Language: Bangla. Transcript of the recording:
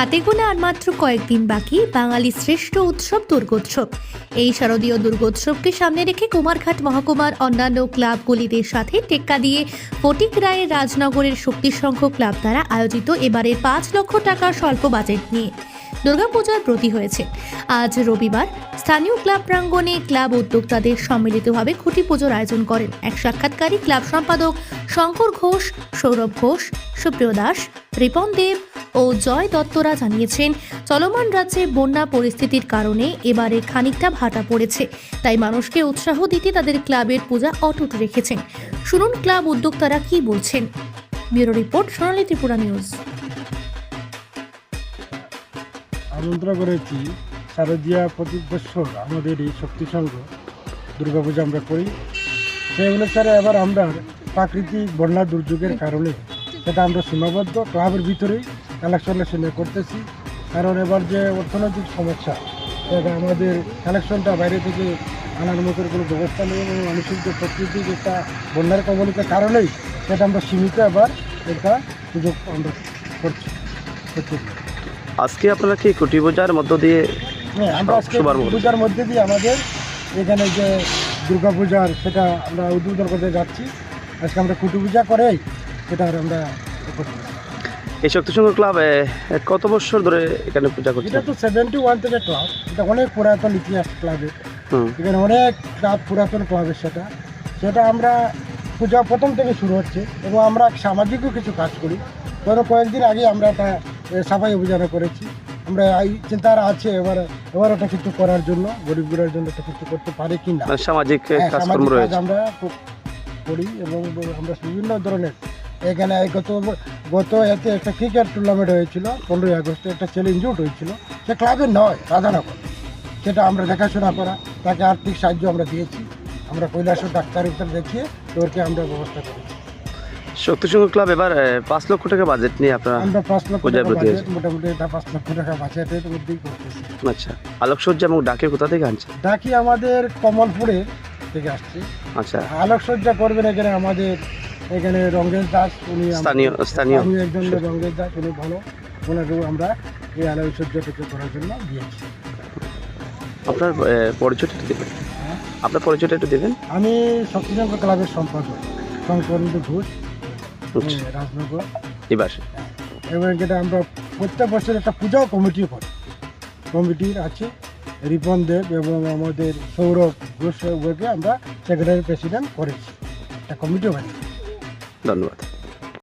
হাতে গোনা আর মাত্র কয়েকদিন বাকি বাঙালির শ্রেষ্ঠ উৎসব দুর্গোৎসব। এই শারদীয় দুর্গোৎসবকে সামনে রেখে কুমারঘাট মহকুমার অন্যান্য ক্লাবগুলিদের সাথে টেক্কা দিয়ে ফটিক রায়ের রাজনগরের শক্তিসংঘ ক্লাব দ্বারা আয়োজিত এবারের পাঁচ লক্ষ টাকার স্বল্প বাজেট নিয়ে দুর্গাপূজার প্রতি হয়েছে। আজ রবিবার স্থানীয় ক্লাব প্রাঙ্গণে ক্লাব উদ্যোক্তাদের সম্মিলিতভাবে খুঁটি পুজোর আয়োজন করেন এক সাক্ষাৎকারী ক্লাব সম্পাদক শঙ্কর ঘোষ, সৌরভ ঘোষ, সুপ্রিয় দাস, রিপন দেব ও জয় দত্তরা জানিয়েছেন, চলমান রাজ্যে বন্যা পরিস্থিতির কারণে এবারে খানিকটা ভাটা পড়েছে। তাই মানুষকে উৎসাহ দিতে তাদের ক্লাবের পূজা অটুট রেখেছেন। শুনুন ক্লাব উদ্যোক্তারা কি বলছেন। Bureau report, Sonali Tripura news. আমন্ত্রণ করেছি শারদীয়া প্রতি বছর আমাদের এই শক্তি সংঘ, দুর্গাপূজা আমরা করি। সেই অনুসারে এবার আমরা প্রাকৃতিক বন্যা দুর্যোগের কারণে, সেটা আমরা সীমাবদ্ধ ক্লাবের ভিতরেই কালেকশন ইলেকশনে করতেছি কারণ এবার যে অর্থনৈতিক সমস্যা সেটা আমাদের কালেকশনটা বাইরে থেকে আনার মতো কোনো ব্যবস্থা নেই এবং মানুষের যে প্রকৃতিক একটা বন্যার কবলিতের কারণেই সেটা আমরা সীমিত এবার একটা সুযোগ আমরা করছি আজকে আপনারা কি কুটি বোঝার মধ্য দিয়ে হ্যাঁ আমরা আজকে। পূজার মধ্যে দিয়ে আমাদের এখানে যে দুর্গা পূজার সেটা আমরা উদ্বোধন করতে যাচ্ছি আজকে আমরা কুটি পূজা করেই সেটা আমরা এ করছি। এই শক্তি সংঘ ক্লাব কত বছর ধরে এখানে পূজা করছে এটা তো সেভেন্টি ওয়ান থেকে ক্লাব এটা অনেক পুরাতন ইতিহাস ক্লাবের হুম। এখানে অনেক ক্লাব পুরাতন ক্লাবের সেটা। সেটা আমরা পূজা প্রথম থেকে শুরু হচ্ছে এবং আমরা সামাজিকও কিছু কাজ করি। ধরো কয়েকদিন আগে আমরা একটা সাফাই অভিযান করেছি। আমরা এই চিন্তার আছে এবার এবার ওটা কিছু করার জন্য গরিবগুলোর জন্য একটা কিছু করতে পারি কি না মানে সামাজিক হ্যাঁ, আমরা খুব করি এবং আমরা বিভিন্ন ধরনের এখানে এই গত গত এতে একটা ক্রিকেট টুর্নামেন্ট হয়েছিল পনেরোই আগস্টে একটা ছেলে ইনজুর্ড হয়েছিল। সে ক্লাবে নয় রাধানগর। সেটা আমরা দেখাশোনা করা তাকে আর্থিক সাহায্য আমরা দিয়েছি। আমরা কৈলাসর ডাক্তার উত্তর দেখিয়ে তোরকে আমরা ব্যবস্থা করেছি। শক্তি সংঘ ক্লাব এবার পাঁচ লক্ষ টাকা বাজেট নিয়ে আপনারা আমরা পাঁচ লক্ষ টাকা বাজেট মোটামুটি এটা পাঁচ লক্ষ টাকা বাজেটের মধ্যেই করতেছি। আচ্ছা আলোকসজ্জা এবং ডাকে কোথা থেকে আনছে ডাকি আমাদের কমলপুরে থেকে আসছে। আচ্ছা। আলোকসজ্জা করবেন এখানে আমাদের এখানে রঙ্গেশ দাস উনি স্থানীয় স্থানীয়। আমি একজন রঙ্গেশ দাস উনি ভালো। ওনাকেও আমরা এই আলোকসজ্জাটাকে করার জন্য দিয়েছি। আপনার পরিচয়টা একটু দেবেন। হ্যাঁ। আপনার পরিচয়টা একটু দেবেন। আমি শক্তিসংঘ ক্লাবের সম্পাদক শঙ্করেন্দ্র ঘোষ রাজনগর। এবার এবং যেটা আমরা প্রত্যেক বছর একটা পূজা কমিটি করি। কমিটির আছে রিপন দেব এবং আমাদের সৌরভ ঘোষ আমরা সেক্রেটারি প্রেসিডেন্ট করেছি। একটা কমিটিও বানিয়েছি। ধন্যবাদ।